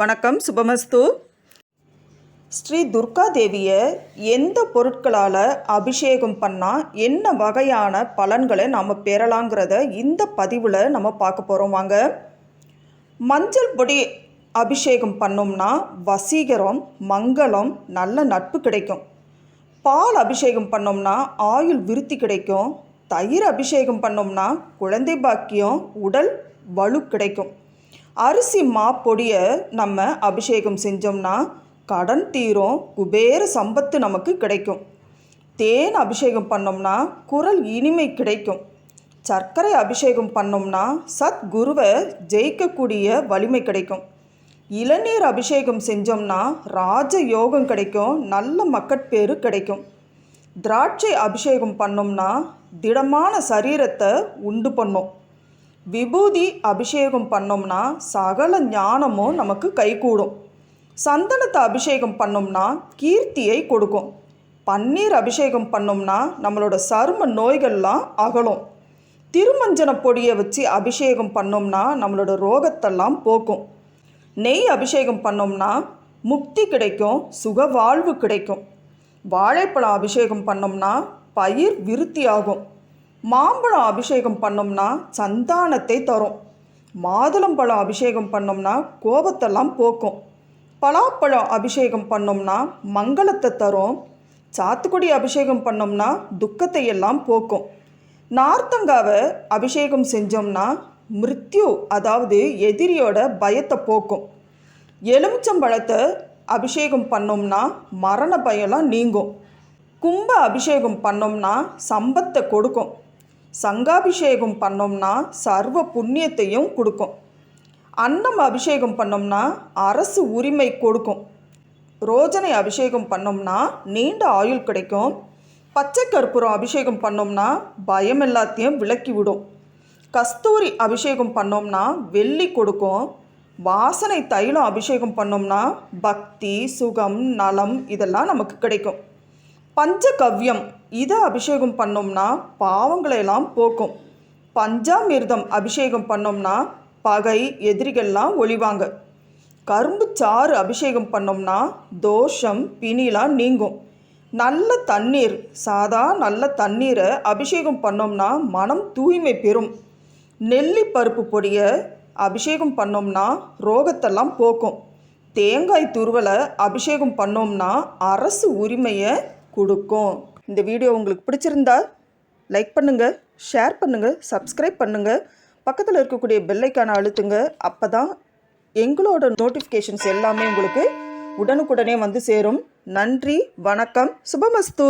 வணக்கம் சுபமஸ்து. ஸ்ரீ துர்கா தேவியை எந்த பொருட்களால் அபிஷேகம் பண்ணால் என்ன வகையான பலன்களை நாம் பெறலாங்கிறத இந்த பதிவில் நம்ம பார்க்க போகிறோம் வாங்க. மஞ்சள் பொடி அபிஷேகம் பண்ணோம்னா வசீகரம் மங்களம் நல்ல நட்பு கிடைக்கும். பால் அபிஷேகம் பண்ணோம்னா ஆயுள் விருத்தி கிடைக்கும். தயிர் அபிஷேகம் பண்ணோம்னா குழந்தை பாக்கியம் உடல் வலு கிடைக்கும். அரிசி மா பொடியை நம்ம அபிஷேகம் செஞ்சோம்னா கடன் தீரும் குபேர சம்பத்து நமக்கு கிடைக்கும். தேன் அபிஷேகம் பண்ணோம்னா குரல் இனிமை கிடைக்கும். சர்க்கரை அபிஷேகம் பண்ணோம்னா சத்குருவை ஜெயிக்கக்கூடிய வலிமை கிடைக்கும். இளநீர் அபிஷேகம் செஞ்சோம்னா ராஜ யோகம் கிடைக்கும் நல்ல மக்கட்பேறு கிடைக்கும். திராட்சை அபிஷேகம் பண்ணோம்னா திடமான சரீரத்தை உண்டு பண்ணும். விபூதி அபிஷேகம் பண்ணோம்னா சகல ஞானமும் நமக்கு கைகூடும். சந்தனத்தை அபிஷேகம் பண்ணோம்னா கீர்த்தியை கொடுக்கும். பன்னீர் அபிஷேகம் பண்ணோம்னா நம்மளோட சரும நோய்கள்லாம் அகலும். திருமஞ்சன பொடியை வச்சு அபிஷேகம் பண்ணோம்னா நம்மளோட ரோகத்தெல்லாம் போக்கும். நெய் அபிஷேகம் பண்ணோம்னா முக்தி கிடைக்கும் சுக வாழ்வு கிடைக்கும். வாழைப்பழம் அபிஷேகம் பண்ணோம்னா பயிர் விருத்தி ஆகும் மாம்பழம் அபிஷேகம் பண்ணோம்னா சந்தானத்தை தரும். மாதுளம்பழம் அபிஷேகம் பண்ணோம்னா கோபத்தெல்லாம் போக்கும். பலாப்பழம் அபிஷேகம் பண்ணோம்னா மங்களத்தை தரும். சாத்துக்குடி அபிஷேகம் பண்ணோம்னா துக்கத்தை எல்லாம் போக்கும். நார்த்தங்காவை அபிஷேகம் செஞ்சோம்னா மிருத்யு அதாவது எதிரியோட பயத்தை போக்கும். எலுமிச்சம்பழத்தை அபிஷேகம் பண்ணோம்னா மரண பயம்லாம் நீங்கும். கும்ப அபிஷேகம் பண்ணோம்னா சம்பத்தை கொடுக்கும். சங்காபிஷேகம் பண்ணோம்னா சர்வ புண்ணியத்தையும் கொடுக்கும். அன்னம் அபிஷேகம் பண்ணோம்னா அரசு உரிமை கொடுக்கும். ரோஜனை அபிஷேகம் பண்ணோம்னா நீண்ட ஆயுள் கிடைக்கும். பச்சை கற்பூரம் அபிஷேகம் பண்ணோம்னா பயம் எல்லாத்தையும் விலக்கி விடும். கஸ்தூரி அபிஷேகம் பண்ணோம்னா வெள்ளி கொடுக்கும். வாசனை தைலம் அபிஷேகம் பண்ணோம்னா பக்தி சுகம் நலம் இதெல்லாம் நமக்கு கிடைக்கும். பஞ்சகவ்யம். இதை அபிஷேகம் பண்ணோம்னா பாவங்களையெல்லாம் போக்கும். பஞ்சாமிர்தம் அபிஷேகம் பண்ணோம்னா பகை எதிரிகள்லாம் ஒளிவாங்க கரும்பு சாறு அபிஷேகம் பண்ணோம்னா தோஷம் பிணிலாம் நீங்கும். நல்ல தண்ணீர் சாதா நல்ல தண்ணீரை அபிஷேகம் பண்ணோம்னா மனம் தூய்மை பெறும். நெல்லி பருப்பு பொடியை அபிஷேகம் பண்ணோம்னா ரோகத்தெல்லாம் போக்கும். தேங்காய் துருவலை அபிஷேகம் பண்ணோம்னா அரசு உரிமையை கொடுக்கும். இந்த வீடியோ உங்களுக்கு பிடிச்சிருந்தா லைக் பண்ணுங்கள் ஷேர் பண்ணுங்கள் சப்ஸ்கிரைப் பண்ணுங்கள் பக்கத்தில் இருக்கக்கூடிய பெல்லைக்கான அழுத்துங்க. அப்போ தான் எங்களோட நோட்டிஃபிகேஷன்ஸ் எல்லாமே உங்களுக்கு உடனுக்குடனே வந்து சேரும். நன்றி வணக்கம் சுபமஸ்து.